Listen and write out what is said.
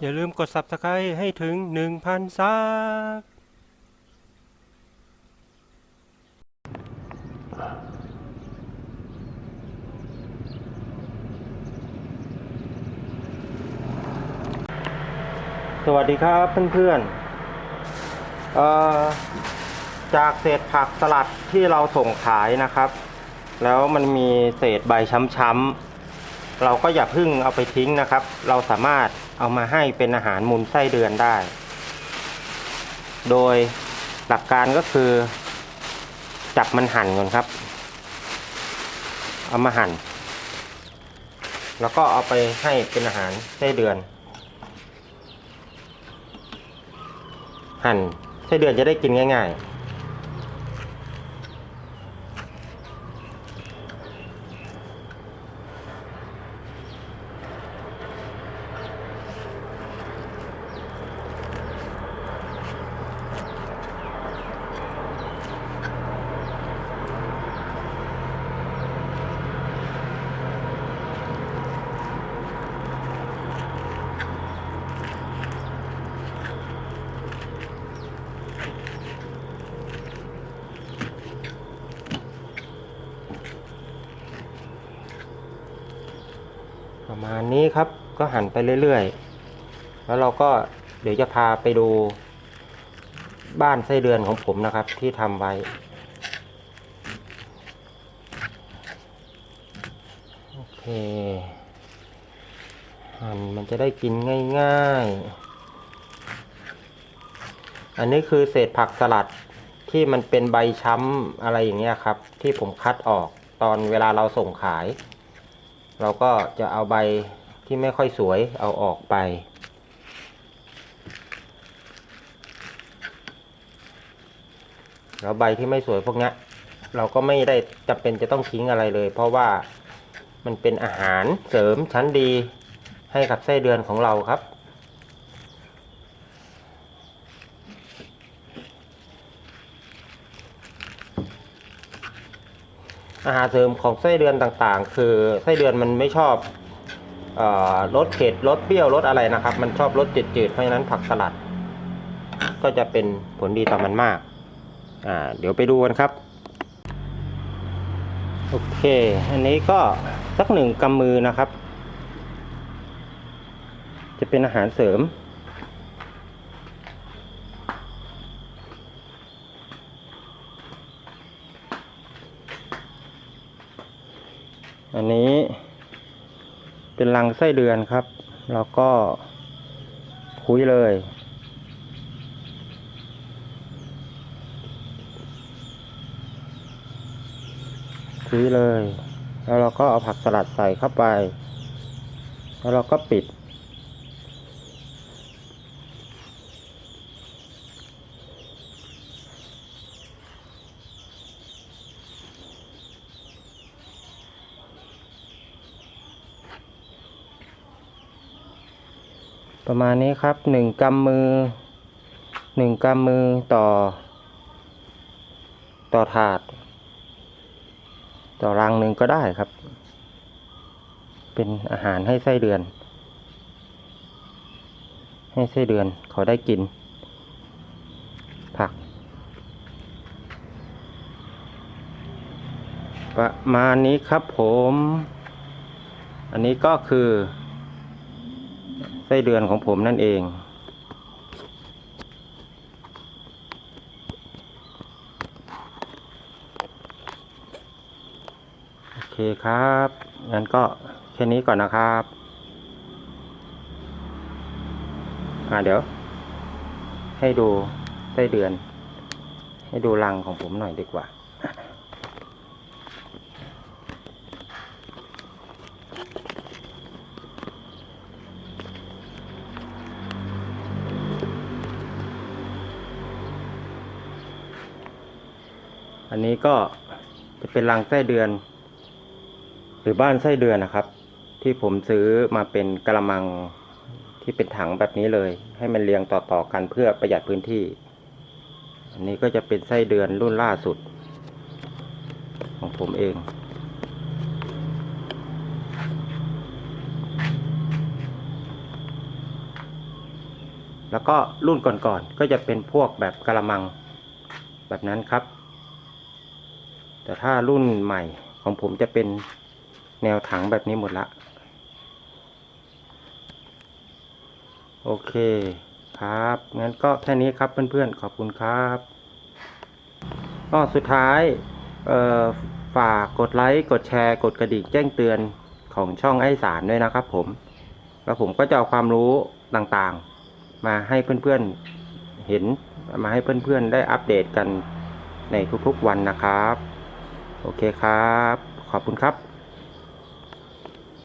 อย่าลืมกด subscribe ให้ถึง 1,000 ซับสวัสดีครับเพื่อนๆเอ่อจากเศษผักสลัดที่เราส่งขายนะครับ แล้วมันมีเศษใบช้ำๆ เราก็อย่าพึ่งเอาไปทิ้งนะครับ เราสามารถเอามาให้เป็นอาหารมูลไส้เดือนได้ โดยหลักการก็คือ จับมันหั่นก่อนครับ เอามาหั่น แล้วก็เอาไปให้เป็นอาหารไส้เดือน หั่นไส้เดือนจะได้กินง่าย ๆ ประมาณนี้ครับก็หั่นไปเรื่อยๆ แล้วเราก็เดี๋ยวจะพาไปดูบ้านไส้เดือนของผมนะครับที่ทำไว้ โอเค หั่นมันจะได้กินง่ายๆ อันนี้คือเศษผักสลัดที่มันเป็นใบช้ำอะไรอย่างเงี้ยครับ ที่ผมคัดออกตอนเวลาเราส่งขาย เราก็จะเอาใบที่ไม่ค่อยสวยเอาออกไป แล้วใบที่ไม่สวยพวกนี้เราก็ไม่ได้จำเป็นจะต้องทิ้งอะไรเลย เพราะว่ามันเป็นอาหารเสริมชั้นดีให้กับไส้เดือนของเราครับ อาหารเสริมของไส้เดือนต่างๆ คือไส้เดือนมันไม่ชอบรสเผ็ดรสเปรี้ยวรสอะไรนะครับ มันชอบรสจืดๆเพราะฉะนั้นผักสลัด ก็จะเป็นผลดีต่อมันมากอ่าเดี๋ยวไปดูกันครับโอเค อันนี้ก็สักหนึ่งกำมือนะครับ จะเป็นอาหารเสริม อันนี้เป็นรังไส้เดือนครับ แล้วก็คุยเลย คุยเลย แล้วเราก็เอาผักสลัดใส่เข้าไป แล้วเราก็ปิด ประมาณนี้ครับหนึ่งกำมือหนึ่งกำมือต่อ ต่อถาด ต่อรังหนึ่งก็ได้ครับ เป็นอาหารให้ไส้เดือน ให้ไส้เดือนเขาได้กิน ผัก ประมาณนี้ครับผม อันนี้ก็คือ ไส้เดือนของผมนั่นเอง โอเคครับงั้นก็แค่นี้ก่อนนะครับอ่าเดี๋ยว ให้ดูไส้เดือน ให้ดูรังของผมหน่อยดีกว่า อันนี้ก็จะเป็นรังไส้เดือน หรือบ้านไส้เดือนนะครับ ที่ผมซื้อมาเป็นกระมังที่เป็นถังแบบนี้เลย ให้มันเรียงต่อๆกันเพื่อประหยัดพื้นที่ อันนี้ก็จะเป็นไส้เดือนรุ่นล่าสุด ของผมเองแล้วก็รุ่นก่อนๆก็จะเป็นพวกแบบกระมังแบบนั้นครับ แต่ถ้ารุ่นใหม่ของผมจะเป็นแนวถังแบบนี้หมดละ โอเคครับ งั้นก็แค่นี้ครับเพื่อนๆ ขอบคุณครับก็สุดท้ายฝากกดไลค์ กดแชร์ กดกระดิ่งแจ้งเตือนของช่องไอสารด้วยนะครับผม แล้วผมก็จะเอาความรู้ต่างๆ มาให้เพื่อนๆ เห็น มาให้เพื่อนๆ ได้อัปเดตกันในทุกๆวันนะครับ โอเคครับ ขอบคุณครับ